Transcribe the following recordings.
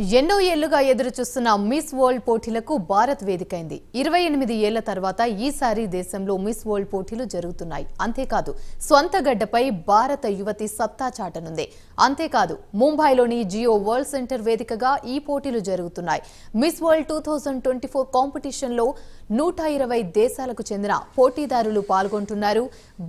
ఎన్నో ఏళ్ళుగా ఎదురుచూస్తున్న మిస్ వరల్డ్ పోటీలకు భారత్ వేదికైంది. ఇరవై ఎనిమిది ఏళ్ళ తర్వాత ఈసారి దేశంలో మిస్ వరల్డ్ పోటీలు జరుగుతున్నాయి. అంతేకాదు స్వంత గడ్డపై భారత యువతి సత్తా చాటనుంది. అంతేకాదు ముంబైలోని జియో వరల్డ్ సెంటర్ వేదికగా ఈ పోటీలు జరుగుతున్నాయి. Miss World two thousand twenty four కాంపిటీషన్లో నూట ఇరవై దేశాలకు చెందిన పోటీదారులు పాల్గొంటున్నారు.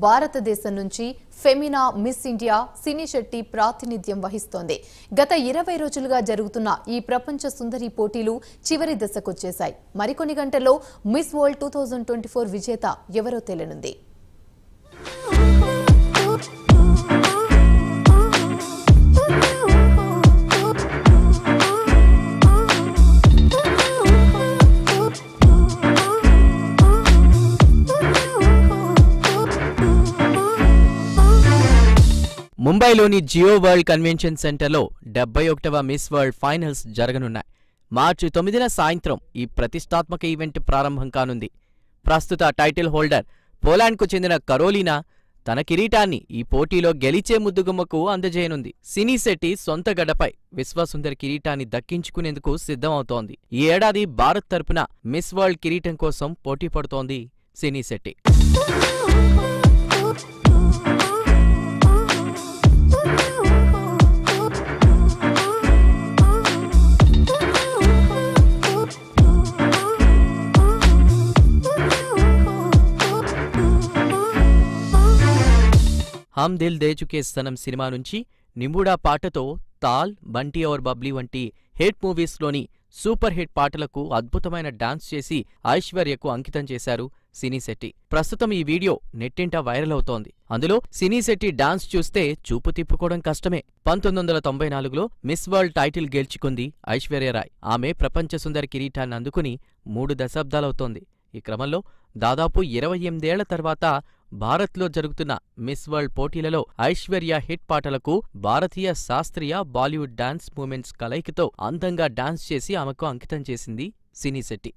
భారతదేశం నుంచి Femina Miss India Sini Shetty ప్రాతినిధ్యం వహిస్తోంది. గత ఇరవై రోజులుగా జరుగుతున్న ఈ ప్రపంచ సుందరి పోటీలు చివరి దశకొచ్చేశాయి. మరికొన్ని గంటల్లో Miss World two thousand twenty four విజేత ఎవరో తేలనుంది ముంబైలోని జియో వరల్డ్ కన్వెన్షన్ సెంటర్లో డెబ్బై ఒకటవ మిస్ వరల్డ్ ఫైనల్స్ జరగనున్నాయి. మార్చి తొమ్మిదిన సాయంత్రం ఈ ప్రతిష్టాత్మక ఈవెంట్ ప్రారంభం కానుంది. ప్రస్తుత టైటిల్ హోల్డర్ పోలాండ్కు చెందిన కరోలినా తన కిరీటాన్ని ఈ పోటీలో గెలిచే ముద్దుగుమ్మకు అందజేయనుంది. సినీ శెట్టి సొంత గడ్డపై విశ్వసుందర్ కిరీటాన్ని దక్కించుకునేందుకు సిద్ధమవుతోంది. ఈ ఏడాది భారత్ తరపున మిస్ వరల్డ్ కిరీటం కోసం పోటీ పడుతోంది సినీ శెట్టి. హమ్ దిల్ దే చుకే సనం సినిమా నుంచి నింబుడా పాటతో తాల్ బంటి ఔర్ బబ్లీ వంటి హిట్ మూవీస్లోని సూపర్ హిట్ పాటలకు అద్భుతమైన డాన్స్ చేసి ఐశ్వర్యకు అంకితం చేశారు సినీ శెట్టి. ప్రస్తుతం ఈ వీడియో నెట్టింట వైరల్ అవుతోంది. అందులో సినీ శెట్టి డాన్స్ చూస్తే చూపు తిప్పుకోవడం కష్టమే. పంతొమ్మిది వందల తొంభై నాలుగులో మిస్ వరల్డ్ టైటిల్ గెలుచుకుంది ఐశ్వర్యరాయ్ ఆమె ప్రపంచ సుందరి కిరీటాన్ని అందుకుని మూడు దశాబ్దాలవుతోంది. ఈ క్రమంలో దాదాపు ఇరవై ఎనిమిదేళ్ళ తర్వాత భారత్లో జరుగుతున్న మిస్ వరల్డ్ పోటీలలో ఐశ్వర్య హిట్ పాటలకు భారతీయ శాస్త్రీయ బాలీవుడ్ డాన్స్ మూమెంట్స్ కలయికతో అందంగా డాన్స్ చేసి ఆమెకు అంకితం చేసింది సినీ శెట్టి.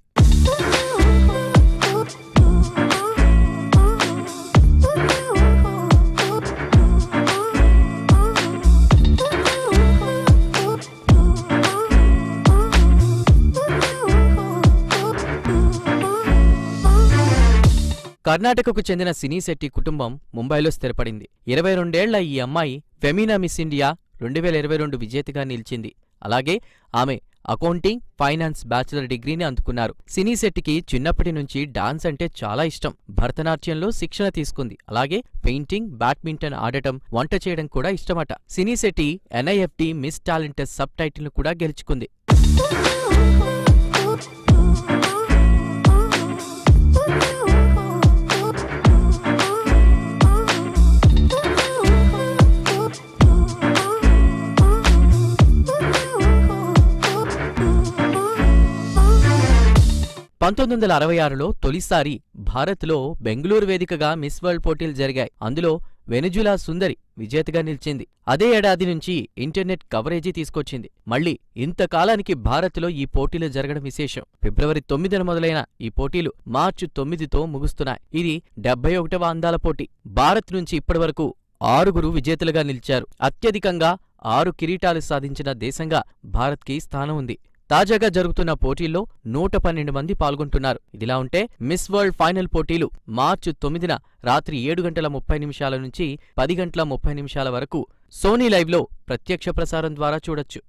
కర్ణాటకకు చెందిన సినీ శెట్టి కుటుంబం ముంబైలో స్థిరపడింది. ఇరవై రెండేళ్ళ ఈ అమ్మాయి ఫెమినా మిస్ ఇండియా రెండు వేల ఇరవై రెండు విజేతగా నిలిచింది. అలాగే ఆమె అకౌంటింగ్ ఫైనాన్స్ బ్యాచిలర్ డిగ్రీని అందుకున్నారు. సినీ శెట్టికి చిన్నప్పటి నుంచి డాన్స్ అంటే చాలా ఇష్టం. భరతనాట్యంలో శిక్షణ తీసుకుంది. అలాగే పెయింటింగ్ బ్యాడ్మింటన్ ఆడటం వంట చేయడం కూడా ఇష్టమట. Sini Shetty NIFT Miss Talented sub టైటిల్ను కూడా గెలుచుకుంది. పంతొమ్మిది వందల అరవై ఆరులో తొలిసారి భారత్లో బెంగళూరు వేదికగా మిస్ వరల్డ్ పోటీలు జరిగాయి. అందులో వెనుజులా సుందరి విజేతగా నిలిచింది. అదే ఏడాది నుంచి ఇంటర్నెట్ కవరేజీ తీసుకొచ్చింది. మళ్ళీ ఇంతకాలానికి భారత్లో ఈ పోటీలు జరగడం విశేషం. ఫిబ్రవరి తొమ్మిదిన మొదలైన ఈ పోటీలు మార్చి తొమ్మిదితో ముగుస్తున్నాయి. ఇది డెబ్బై ఒకటవ అందాల పోటీ. భారత్ నుంచి ఇప్పటివరకు ఆరుగురు విజేతలుగా నిలిచారు. అత్యధికంగా ఆరు కిరీటాలు సాధించిన దేశంగా భారత్కి స్థానం ఉంది. తాజాగా జరుగుతున్న పోటీల్లో నూట పన్నెండు మంది పాల్గొంటున్నారు. ఇదిలా ఉంటే మిస్ వరల్డ్ ఫైనల్ పోటీలు మార్చి తొమ్మిదిన రాత్రి ఏడు గంటల ముప్పై నిమిషాల నుంచి పది గంటల ముప్పై నిమిషాల వరకు సోనీ లైవ్లో ప్రత్యక్ష ప్రసారం ద్వారా చూడొచ్చు.